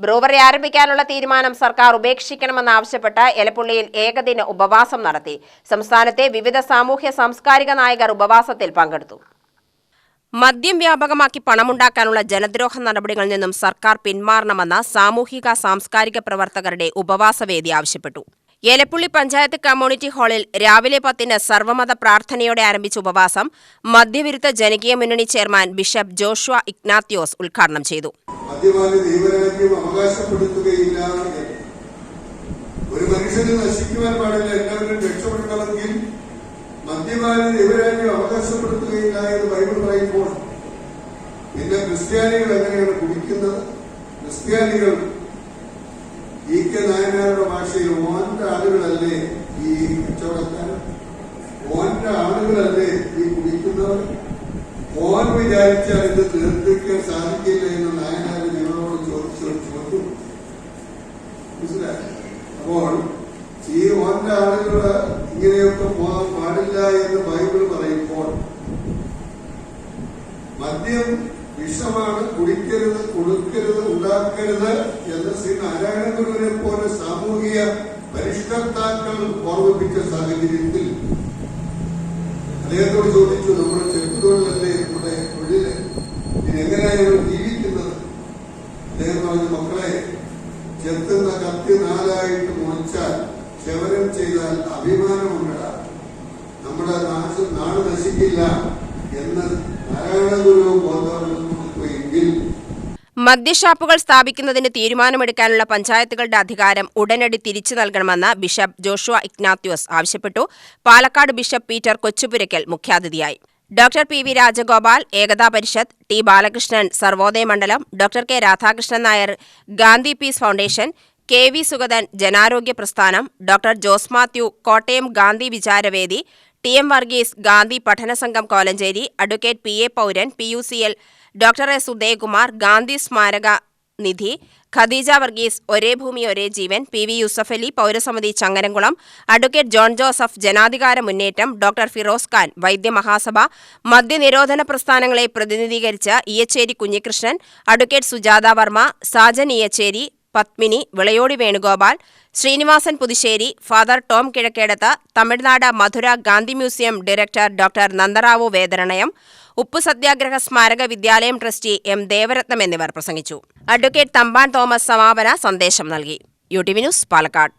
Brewery ആരംഭിക്കാനുള്ള തീരുമാനം സർക്കാർ ഉപേക്ഷിക്കണമെന്ന് ഉപേക്ഷിക്കണമെന്നാവശ്യപ്പെട്ട് എലപ്പുള്ളിയിൽ ഏകദിന ഉപവാസം നടത്തി. സംസ്ഥാനത്തെ വിവിധ സാമൂഹ്യ സാംസ്കാരിക നായകർ ഉപവാസത്തിൽ പങ്കെടുത്തു. മദ്യം വ്യാപകമാക്കി പണമുണ്ടാക്കാനുള്ള ജനദ്രോഹ നടപടികളിൽ നിന്നും സർക്കാർ പിന്മാറണമെന്ന സാമൂഹിക സാംസ്കാരിക പ്രവർത്തകരുടെ ഉപവാസവേദി ആവശ്യപ്പെട്ടു. ഏലപ്പുള്ളി പഞ്ചായത്ത് കമ്മ്യൂണിറ്റി ഹാളിൽ രാവിലെ പത്തിന് സർവമത പ്രാർത്ഥനയോടെ ആരംഭിച്ച ഉപവാസം മദ്യവിരുദ്ധ ജനകീയ മുന്നണി ചെയർമാൻ ബിഷപ്പ് ജോഷ്വ ഇഗ്നാത്യോസ് ഉദ്ഘാടനം ചെയ്തു. മദ്യപാന ദൈവരാജ്യം അവകാശപ്പെടുത്തുകയില്ല ഒരു മനുഷ്യന് നശിക്കുവാൻ പാടില്ല എല്ലാവരും രക്ഷപ്പെടണമെങ്കിൽ മദ്യപാന ദൈവരാജ്യം അവകാശപ്പെടുത്തുകയില്ല എന്ന് ബൈബിൾ പറയുമ്പോൾ പിന്നെ ക്രിസ്ത്യാനികൾ എങ്ങനെയാണ് കുടിക്കുന്നത്? ക്രിസ്ത്യാനികൾ ഇ കെ നായനാരുടെ ഭാഷയിൽ ഓന്റെ ആളുകളല്ലേ ഈ കച്ചവടക്കാരൻ ഓന്റെ ആളുകളല്ലേ ഈ കുടിക്കുന്നവർ? ഓൻ വിചാരിച്ചാൽ ഇത് തീർത്തിക്കാൻ സാധിക്കില്ല എന്ന് നായനാർ ഞങ്ങളോട് ചോദിച്ചു ചോദിച്ചു മനസ്സിലായി അപ്പോൾ ഈ ഓന്റെ ആളുകൾ ഇങ്ങനെയൊക്കെ പോകാൻ പാടില്ല എന്ന് ബൈബിൾ പറയുമ്പോൾ മദ്യം വിഷമാണ് കുടിക്കരുത് കൊടുക്കരുത് ഉണ്ടാക്കരുത് എന്ന് ശ്രീ നാരായണ ഗുരുവിനെ പോലെ സാമൂഹിക പരിഷ്കർത്താക്കൾ ഓർമ്മിപ്പിച്ച സാഹചര്യത്തിൽ അദ്ദേഹത്തോട് ചോദിച്ചു നമ്മുടെ ചെറുതൊഴിലല്ലേ നമ്മുടെ തൊഴിൽ? ഇവർ ജീവിക്കുന്നത്? അദ്ദേഹം പറഞ്ഞു മക്കളെ ചെത്തുന്ന കത്തി നാലായിട്ട് മുറിച്ചാൽ ക്ഷവരം ചെയ്താൽ അഭിമാനമുണ്ടടാ നമ്മുടെ നാശം നാട് നശിക്കില്ല എന്ന് നാരായണ ഗുരു ബോധവൽക്കരണം കൊടുക്കുമെങ്കിൽ മദ്യഷാപ്പുകൾ സ്ഥാപിക്കുന്നതിന് തീരുമാനമെടുക്കാനുള്ള പഞ്ചായത്തുകളുടെ അധികാരം ഉടനടി തിരിച്ചു നൽകണമെന്ന് ബിഷപ്പ് ജോഷുവ ഇഗ്നാത്യോസ് ആവശ്യപ്പെട്ടു. പാലക്കാട് ബിഷപ്പ് പീറ്റർ കൊച്ചുപുരയ്ക്കൽ മുഖ്യാതിഥിയായി. Doctor P V Rajagopal Ekta Parishad T Balakrishnan Sarvodaya Mandalam doctor K Radhakrishnan Nair Gandhi peace foundation K V Sugathan Janarogya Prasthanam doctor Jose Mathew Kottayam Gandhi Vicharavedi T M Varghese Gandhi Padana Sangham Kolenchery advocate P A Pauran P U C L doctor S Udayakumar Gandhi Smaraka Nidhi. Khadeeja Varghese Ore Bhoomi Ore Jeevan. P V Yusuffali Paurasamithi Changaramkulam. Advocate John Joseph Janadhikara Munnettam. Doctor Firoz Khan Vaidya Mahasabha. മദ്യനിരോധന പ്രസ്ഥാനങ്ങളെ പ്രതിനിധീകരിച്ച Iyyacheri Kunhikrishnan. Advocate Sujatha Varma Sajan Iyyacheri Padmini Vilayodi Venugopal. Sreenivasan Puthussery father Tom Kizhakkedath. Tamil Nadu Madurai Gandhi museum director doctor Nandarao Vedaranyam. Uppu Satyagraha Smaraka വിദ്യാലയം trustee M ദേവരത്നം എന്നിവർ പ്രസംഗിച്ചു. Advocate Thampan Thomas സമാപന സന്ദേശം നൽകി. U T V news Palakkad.